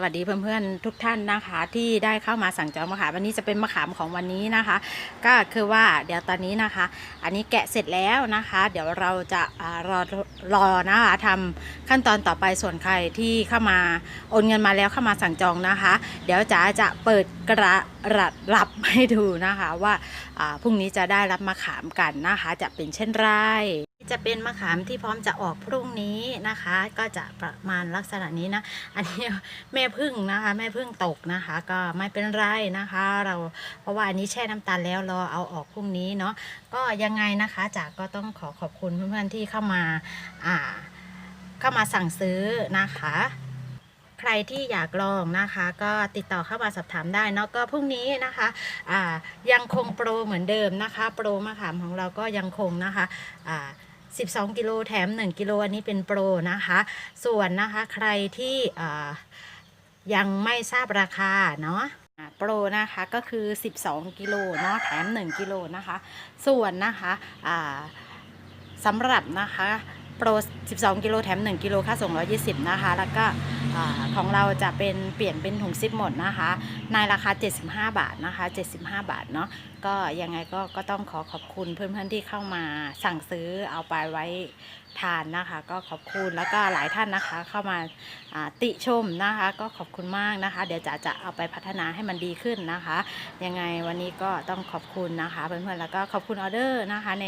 สวัสดีเพื่อนๆทุกท่านนะคะ ที่ได้เข้ามาสั่งจองมะขามวันนี้จะเป็นมะขามของวันนี้นะคะ ก็คือว่าเดี๋ยวตอนนี้นะคะ อันนี้แกะเสร็จแล้วนะคะ เดี๋ยวเราจะรอรอนะคะทำขั้นตอนต่อไปส่วนใครที่เข้ามาโอนเงินมาแล้วเข้ามาสั่งจองนะคะ เดี๋ยวจ๋าจะเปิดกระรัดรับให้ดูนะคะ ว่าพรุ่งนี้จะได้รับมะขามกันนะคะ จะเป็นเช่นไร จะเป็นมะขามที่พร้อมจะออกพรุ่งนี้นะคะ ก็จะประมาณลักษณะนี้นะ อันนี้แม่พึ่งนะคะ แม่พึ่งตกนะคะ ก็ไม่เป็นไรนะคะ เราเพราะว่าอันนี้แช่น้ำตาลแล้วรอเอาออกพรุ่งนี้เนาะก็ยังไงนะคะจากก็ต้องขอขอบคุณเพื่อนๆที่เข้ามาอ่าเข้ามาสั่งซื้อนะคะใครที่อยากลองนะคะก็ติดต่อเข้ามาสอบถามได้เนาะก็พรุ่งนี้นะคะอ่ายังคงโปรเหมือนเดิมนะคะ โปรมะขามของเราก็ยังคงนะคะอ่า 12 กิโลแถม 1 กิโลอันนี้เป็นโปรนะคะ ส่วนนะคะใครที่ยังไม่ทราบราคาเนาะโปรนะคะก็คือ 12 กิโลเนาะแถม 1 กิโลนะคะ ส่วนนะคะสำหรับนะคะโปร 12 กิโลแถม 1 กิโลค่าส่ง 120 นะคะ แล้วก็ ของเราจะเป็นเปลี่ยนเป็นถุงซิปหมดนะคะ ในราคา 75 บาทนะคะ 75 บาทเนาะก็ยังไงก็ก็ต้องขอขอบคุณเพื่อนๆที่เข้ามาสั่งซื้อเอาไปไว้ทานนะคะ ก็ขอบคุณแล้วก็หลายท่านนะคะ เข้ามาติชมนะคะ ก็ขอบคุณมากนะคะ เดี๋ยวจะจะเอาไปพัฒนาให้มันดีขึ้นนะคะ ยังไงวันนี้ก็ต้องขอบคุณนะคะเพื่อนๆแล้วก็ขอบคุณออเดอร์นะคะใน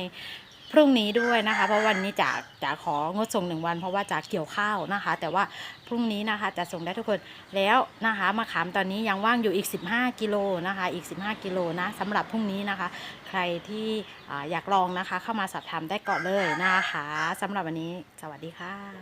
พรุ่งนี้ด้วยนะคะ เพราะวันนี้จะจะของดส่งหนึ่งวัน เพราะว่าจะเกี่ยวข้าวนะคะ แต่ว่าพรุ่งนี้นะคะจะส่งได้ทุกคนแล้วนะคะมะขามตอนนี้ยังว่างอยู่อีก 15 กิโลนะคะ อีก 15 กิโลนะสำหรับพรุ่งนี้นะคะ ใครที่อ่อยากลองนะคะ เข้ามาสอบถามได้ก่อนเลยนะคะสำหรับวันนี้สวัสดีค่ะ